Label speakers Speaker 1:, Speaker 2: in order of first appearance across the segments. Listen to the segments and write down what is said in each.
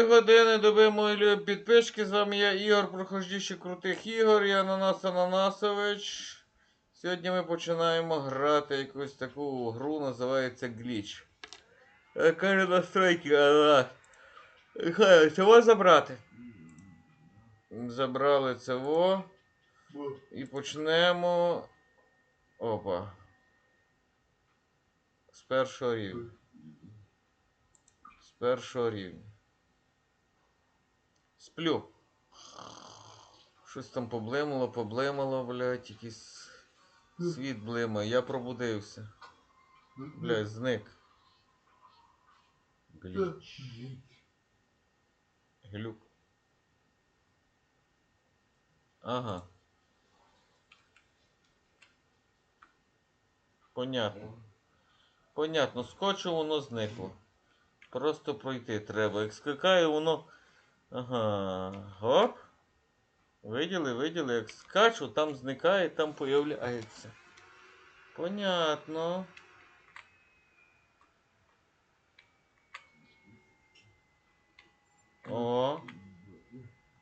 Speaker 1: Доброї години, доби мої любі підписчики. З вами я Ігор, прохождіще крутих ігор, я Ананас Ананасович. Сьогодні ми починаємо грати якусь таку гру, називається Гліч. Е, Каже настройки, Ананас. Цього забрати. Забрали цього. І почнемо. Опа. З першого рівня. З першого рівня. Сплю. Щось там поблимало, поблимало, блядь, якийсь світ блимає. Я пробудився. Блядь, зник. Гліч. Глюк. Ага. Понятно. Понятно, скочу воно зникло. Просто пройти треба. Як скакає, воно. Ага. Гоп. Виділи, виділи, як скачу, там зникає, там появляється. Понятно. О.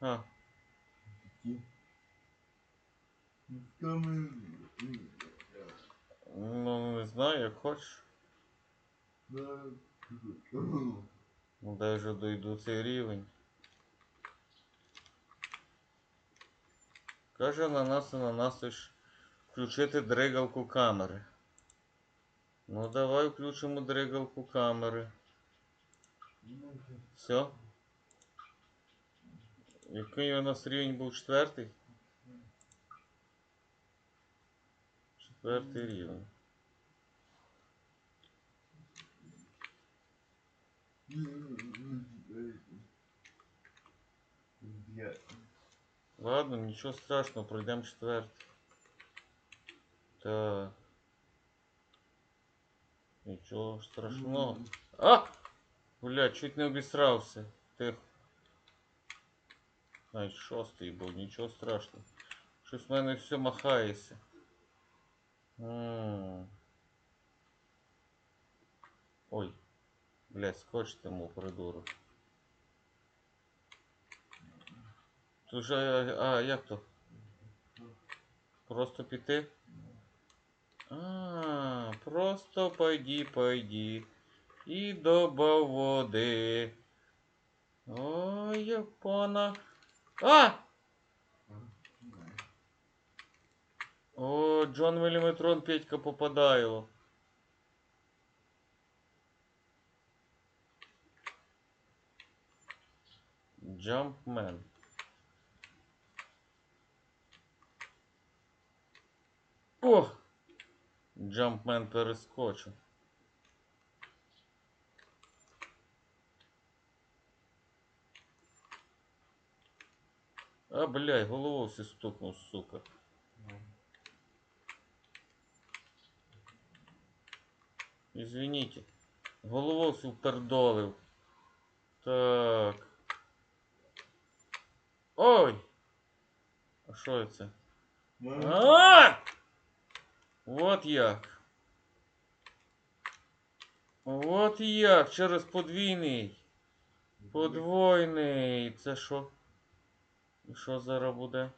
Speaker 1: А. Ну, не знаю, як хочеш. Ну, дай вже дойду цей рівень. Каже на нас і на нас ж включити дригалку камери. Ну давай включимо дригалку камери. Все. Який у нас рівень був четвертий? Четвертий рівень. Ладно, нічого страшного, пройдемо четвертий. Так. Нічого страшного. А! Бля, чуть не обісрався. Тихо. Ай, шостий був, нічого страшного. Щось в мене все махається. М. Ой. Блядь, скотч тому придурок. Же, а, а, як то? Просто піти? А, просто пойди, пойди. І до води. Ой, япона. А! О, Джон Міліметрон Петька попадає. Джампмен. О! Джампмен перескочив. А, блядь, голову все стукнув, сука. Извините. Голову всю пердолив. Так. Ой! А що це? А! От як. От як. Через подвійний. Подвойний. Це що? Що зараз буде?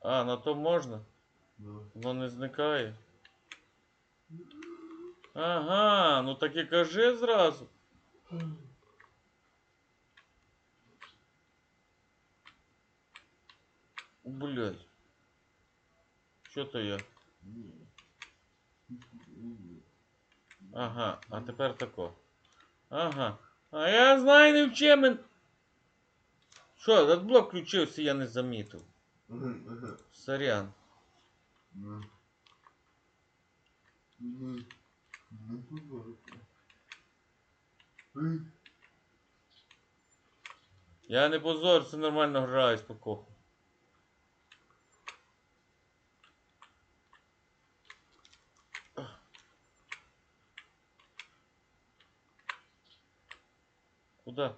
Speaker 1: А, на то можна? Воно не зникає. Ага, ну так і кажи зразу. Блять. Що то я? Ага, а тепер тако. Ага. А я знаю не вчемен. Що, этот блок включився, я не замітив. Сорян. Я не позор, все нормально граю спокійно. Куда?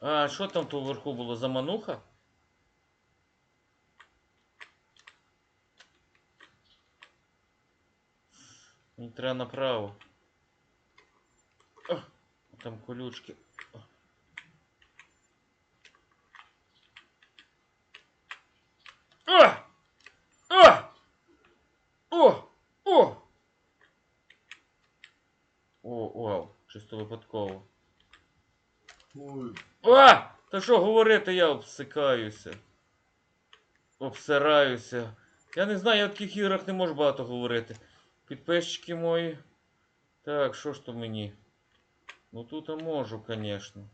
Speaker 1: А, що там то вверху було? Замануха? Мені треба направо. там колючки. А! А! О! О! О, вау, чисто випадково.
Speaker 2: Ой.
Speaker 1: А! Та що говорити, я обсикаюся. Обсираюся. Я не знаю, я в таких іграх не можу багато говорити. Підписчики мої. Так, що ж то мені? Ну тут я можу, звісно.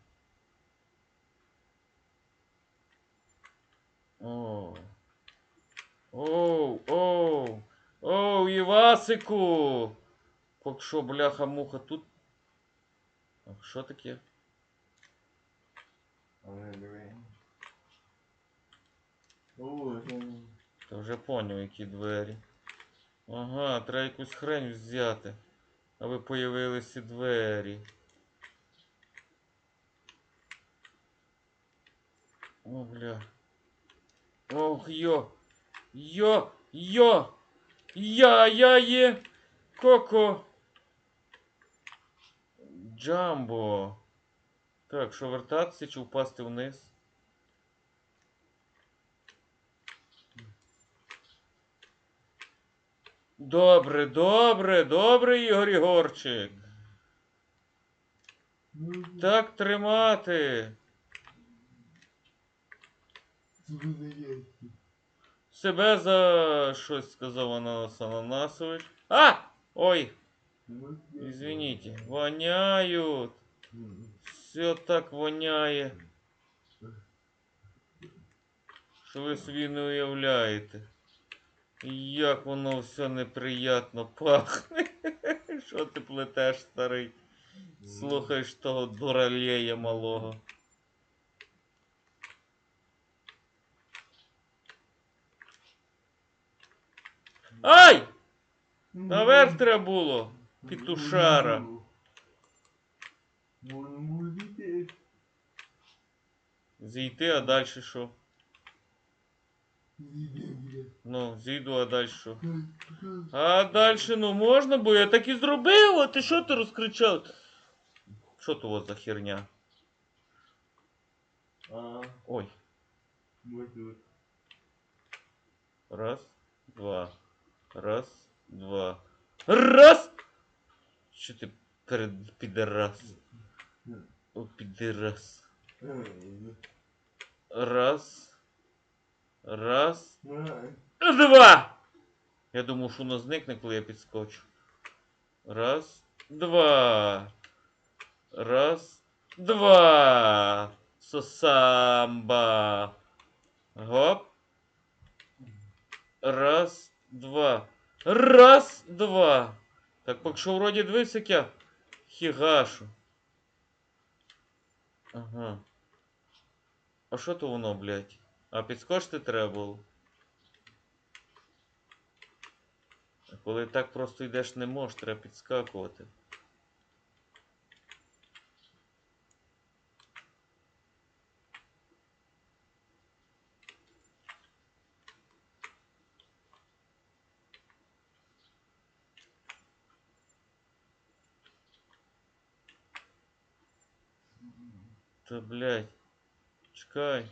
Speaker 1: О. Оу, оу. Оу, Івасику! Поки що, бляха-муха, тут. А що таке? Та вже поняв, які двері. Ага, треба якусь хрень взяти. Аби появилися двері. О, бля. Ох, йо. Йо, йо. Я, я є. Коко. Джамбо. Так, що вертатися чи впасти вниз? Добре, добре, добре, Ігор Ігорчик. Так тримати. Себе за щось сказав Ананас Ананасович. А! Ой, извините. Воняють. Все так воняє. Що ви собі не уявляєте. Як воно все неприятно пахне. Що ти плетеш, старий? Слухаєш того дуралея малого. Ай! Наверх треба було. Петушара.
Speaker 2: Можемо дітей.
Speaker 1: Зійти, а далі що?
Speaker 2: Дітей.
Speaker 1: Ну, зійду, а далі що? А далі, ну можна, бо я так і зробив, а ти що ти розкричав? Що то у вас за херня?
Speaker 2: А,
Speaker 1: Ой.
Speaker 2: можна.
Speaker 1: Раз, два. Раз, два. Раз! Що ти перед підерас? О, підерас. Раз. Раз. Два! Я думав, що воно зникне, коли я підскочу. Раз, два. Раз, два. Сосамба. Гоп. Раз, два. Раз, два. Так, поки що вроді дивився, як я хігашу. Ага. А що то воно, блядь? А підскочити треба було. Коли так просто йдеш не можеш, треба підскакувати. Та блядь. Чекай.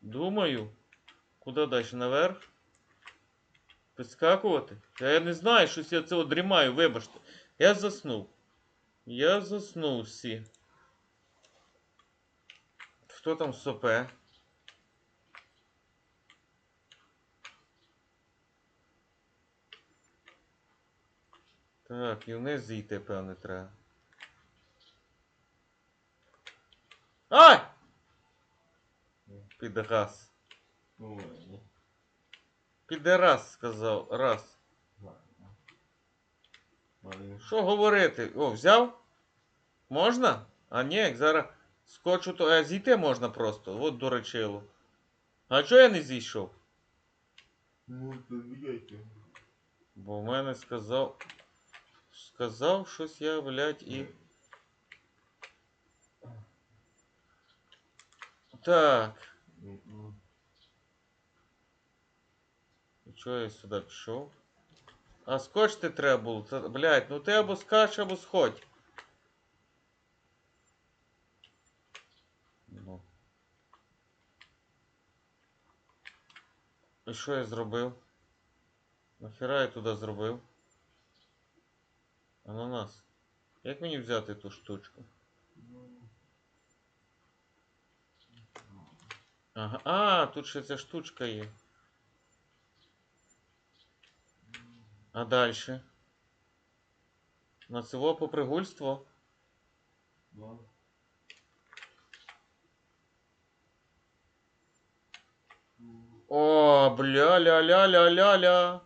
Speaker 1: Думаю. Куди далі? Наверх? Підскакувати? Я не знаю, щось я це дрімаю, вибачте. Я заснув. Я заснув всі. Хто там сопе? Так, і вниз зійти, певне, треба. Ай! Підрас.
Speaker 2: Ой.
Speaker 1: Підерас сказав. Раз. Що говорити? О, взяв? Можна? А ні, як зараз скочу, то а зійти можна просто. От дурачило. А чого я не зійшов?
Speaker 2: Ну, то.
Speaker 1: Бо в мене сказав. Сказав щось я, блядь, і. Так. Ну, чого я сюди пішов? А скочити треба було. Блять, ну ти або скач, або сходь. Ну. І що я зробив? Нахера я туди зробив? Ананас. Як мені взяти ту штучку? Ну, Ага. А, тут ще ця штучка є. А дальше? На цього попригульство? О, бля-ля-ля-ля-ля-ля.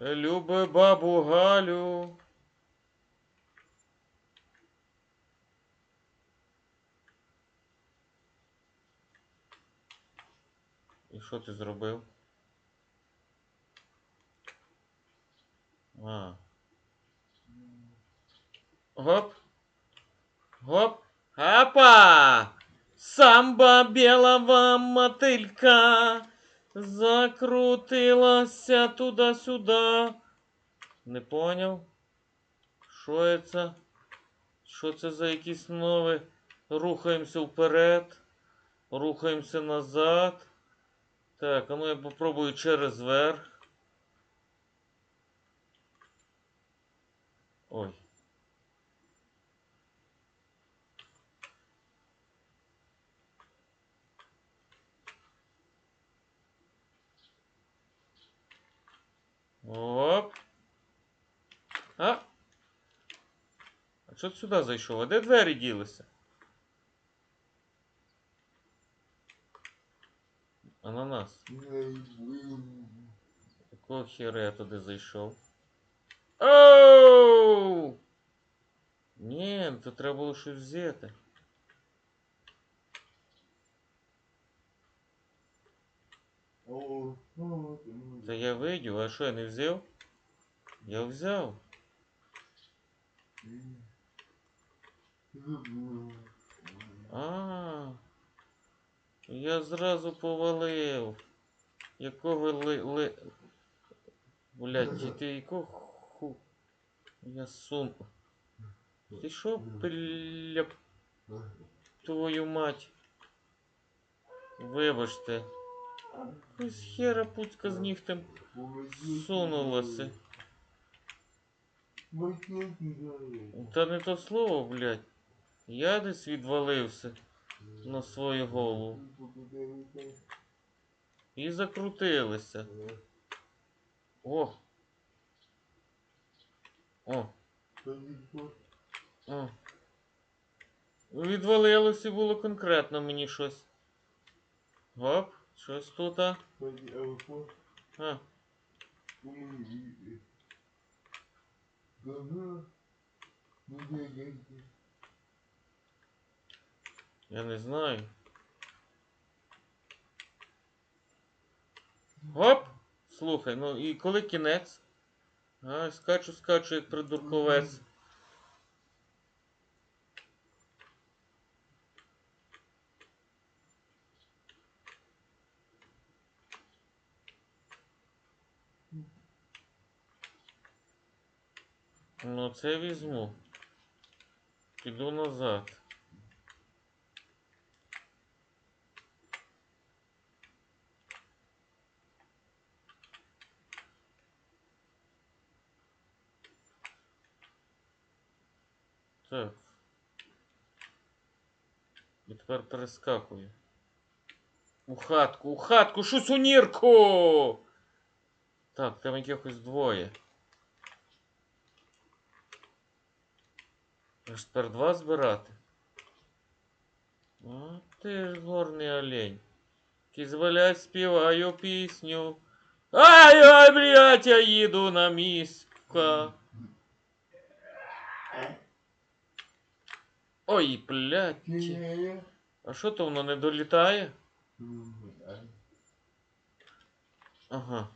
Speaker 1: Люби бабу Галю. Що ти зробив? А. Гоп. Гоп. Апа! Самба белого мотилька закрутилася туди-сюди. Не поняв? Що це? Що це за якісь нові? Рухаємося вперед. Рухаємося назад. Так, а ну я попробую через верх. Ой. Оп. А? А що сюди зайшов? А де двері ділися? Якого хера я туди зайшов? Оу! Ні, тут треба було щось взяти. Та я видів, а що я не взяв? Я взяв.
Speaker 2: м. Забув.
Speaker 1: А. Я зразу повалив. Якого ли. ли... Блядь, чи ти якого ху. Я сум. Ти що, бля, твою мать? Вибачте. Якась хера пуцька з нігтем сунулася.
Speaker 2: Макети дали.
Speaker 1: Та не то слово, блядь. Я десь відвалився на свою голову. І закрутилися. О! О! О. Відвалилося було конкретно мені щось. Гоп, щось тут. А? а. Я не знаю. Гоп! Слухай, ну і коли кінець? А, скачу, скачу, як придурковець. Ну, це візьму. Піду назад. Так. І тепер перескакую. У хатку, у хатку, шусунірку! Так, там якихось двоє. Аж тепер два збирати. О, ти ж горний олень. Кізвалять співаю пісню. Ай, ай, блядь, я їду на міська. Ой, блядь. А що то воно не долітає? Ага.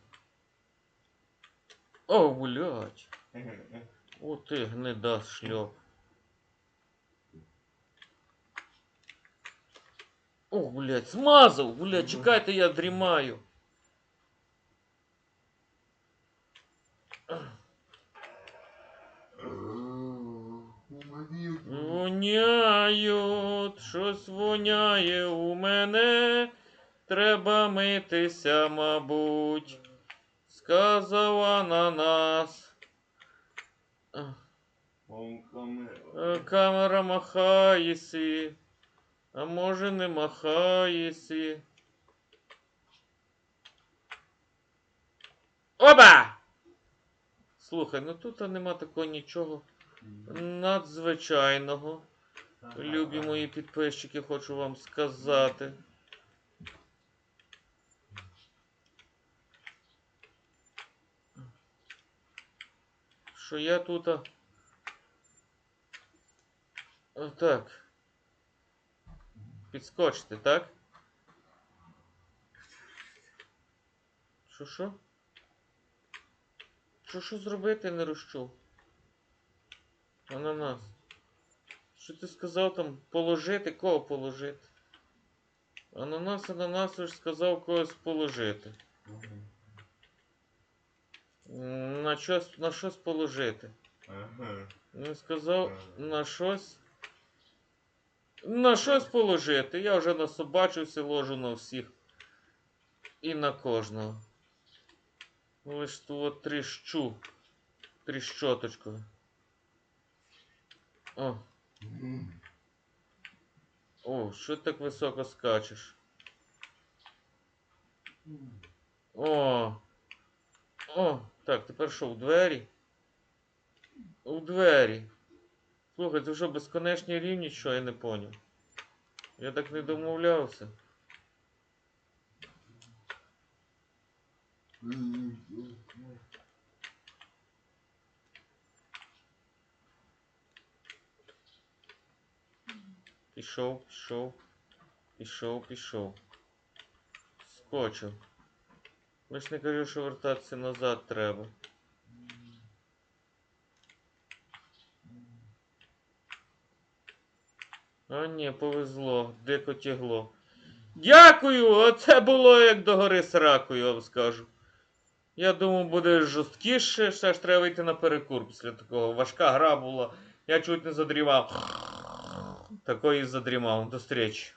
Speaker 1: О, блядь. О, ти гнида шльоп. О, блядь, смазав, блядь, чекайте, я дрімаю. Воняють, щось воняє у мене. треба митися, мабуть, сказав ананас. А,
Speaker 2: Он камера.
Speaker 1: е, Камера махає сі, а може не махає сі. Оба! Слухай, ну тут нема такого нічого надзвичайного. Любі мої підписчики, хочу вам сказати. Що я тут. Так. Підскочити, так? Що що? Що що зробити не розчув? Ананас. Що ти сказав там положити? Кого положити? Ананас, ананас ж сказав когось положити. На щось, на щось положити.
Speaker 2: Ага.
Speaker 1: Він сказав на щось. На щось положити. Я вже насобачився, ложу на всіх. І на кожного. Лиш тут тріщу. Тріщоточкою. О. О, що ти так високо скачеш? О. О, так, тепер що, у двері? У двері. Слухай, це що, безконечні рівні, що я не поняв. Я так не домовлявся. Пішов, пішов, пішов, пішов. Скочив. Ви ж не кажу, що вертатися назад треба. А ні, повезло, дико тягло. Дякую! Оце було як до гори сракою, я вам скажу. Я думав, буде жорсткіше, ще ж треба вийти на перекур після такого. Важка гра була. Я чуть не задрімав. и задремал. До зустрічі.